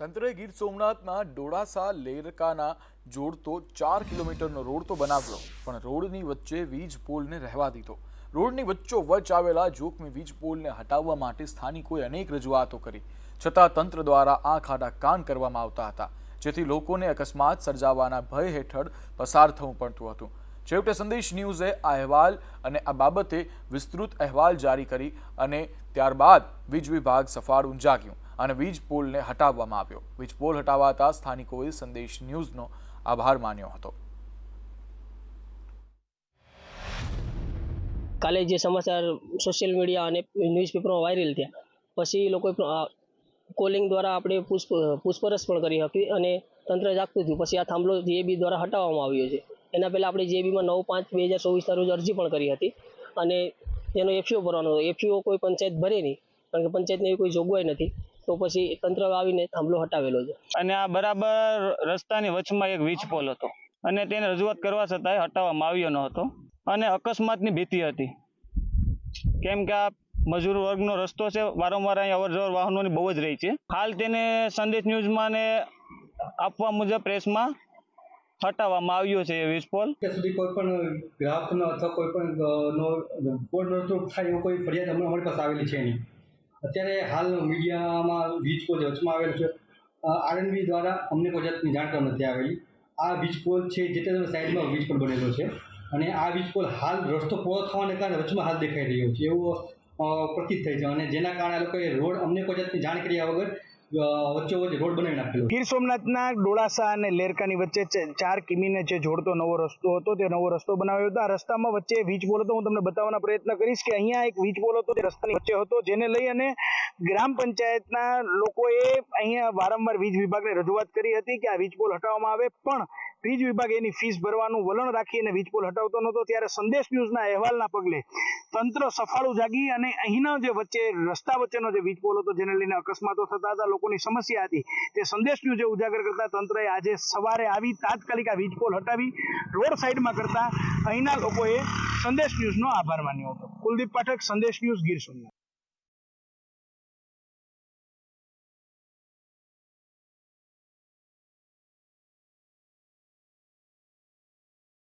તંત્રએ ગીર સોમનાથના ડોળાસા લેરકાના જોડતો ચાર કિલોમીટરનો રોડ તો બનાવ્યો, પણ રોડની વચ્ચે વીજ પોલને રહેવા દીધો. રોડની વચ્ચો વચ્ચ આવેલા જોખમી વીજ પોલને હટાવવા માટે સ્થાનિકોએ અનેક રજૂઆતો કરી. છતાં તંત્ર દ્વારા આંખ આડા કાન કરવામાં આવતા હતા, જેથી લોકોને અકસ્માત સર્જાવાના ભય હેઠળ પસાર થવું પડતું હતું. છેવટે સંદેશ ન્યૂઝે આ અહેવાલ અને આ બાબતે વિસ્તૃત અહેવાલ જારી કરી અને ત્યારબાદ વીજ વિભાગ સફાળું જાગ્યું. અને વીજ પોલને હટાવવામાં આવ્યો. વીજ પોલ હટાવાતા સ્થાનિકોએ સંદેશ ન્યૂઝનો આભાર માન્યો હતો. કાલે જે સમાચાર સોશિયલ મીડિયા અને ન્યૂઝપેપરમાં વાયરલ થયા, પછી એ લોકોએ કોલિંગ દ્વારા આપણે પૂછ પૂછપરછ પણ કરી હતી અને તંત્ર જાગતું થયું પછી આ થાંભલો જીએબી દ્વારા હટાવવામાં આવ્યો છે. એના પહેલાં આપણે જેબીમાં નવ પાંચ બે હજાર ચોવીસના રોજ અરજી પણ કરી હતી અને તેનો એફસીઓ ભરવાનો હતો. એફસીઓ કોઈ પંચાયત ભરે નહીં, કારણ કે પંચાયતની એવી કોઈ જોગવાઈ નથી. તો પછી તંત્ર આવીને થાંભલો હટાવેલો છે. અને આ બરાબર રસ્તાની વચમાં એક વીજ પોલ હતો. અને તેને રજૂઆત કરવા છતાંય હટાવવામાં આવ્યો ન હતો. અને અકસ્માતની ભીતિ હતી. કેમ કે આ મજૂર વર્ગનો રસ્તો છે વારંવાર અહીંયા અવર જવર વાહનોની બહુ જ રહી છે. હાલ તેને સંદેશ ન્યૂઝમાં ને આપવા મુજબ પ્રેસમાં હટાવવામાં આવ્યો છે એ વીજ પોલ. કે સુધી કોઈ પણ ગ્રાહકનો અથવા કોઈ પણ નો થાય એવો કોઈ ફરિયાદ અમારી પાસે આવેલી છે નહીં. અત્યારે હાલ મીડિયામાં વીજ કોચ વચમાં આવેલો છે. આરએનબી દ્વારા અમને કોઈ જાતની જાણકારી નથી આવેલી. આ વીજ પોલ છે જે તે સાઈડમાં વીજ પોલ બનેલો છે અને આ વીજ પોલ હાલ રસ્તો પૂરો થવાને કારણે વચમાં હાલ દેખાઈ રહ્યો છે. એવો પ્રતીત થઈ છે અને જેના કારણે આ લોકોએ રોડ અમને કોઈ જાતની જાણ કર્યા વગર વચ્ચોવચ્ચ રોડ બનાવી નાખેલો. ગીર સોમનાથના ડોળાસા અને લેરકાની વચ્ચે ચાર કિમીને જે જોડતો નવો રસ્તો હતો, તે નવો રસ્તો બનાવ્યો હતો. આ રસ્તામાં વચ્ચે વીજ પોલ હતો. હું તમને બતાવવાનો પ્રયત્ન કરીશ કે અહીંયા એક વીજ પોલ હતો, તે રસ્તાની વચ્ચે હતો, જેને લઈ અને ગ્રામ પંચાયતના લોકોએ અહીંયા વારંવાર વીજ વિભાગને રજૂઆત કરી હતી કે આ વીજ પોલ હટાવવામાં આવે, પણ વીજ વિભાગ એની ફીસ ભરવાનું વલણ રાખી અને વીજ પોલ હટાવતો નહોતો. ત્યારે સંદેશ ન્યૂઝના અહેવાલના પગલે તંત્ર સફાળું જાગી અને અહીંના જે વચ્ચે રસ્તા વચ્ચેનો જે વીજ પોલ હતો, જેને લઈને અકસ્માતો થતા હતા, લોકોની સમસ્યા હતી. તે સંદેશ ન્યૂઝે ઉજાગર કરતા તંત્રએ આજે સવારે આવી તાત્કાલિક આ વીજ પોલ હટાવી રોડ સાઈડમાં કરતા અહીંના લોકોએ સંદેશ ન્યૂઝનો આભાર માન્યો હતો. કુલદીપ પાઠક, સંદેશ ન્યૂઝ ગીર સોમનાથ.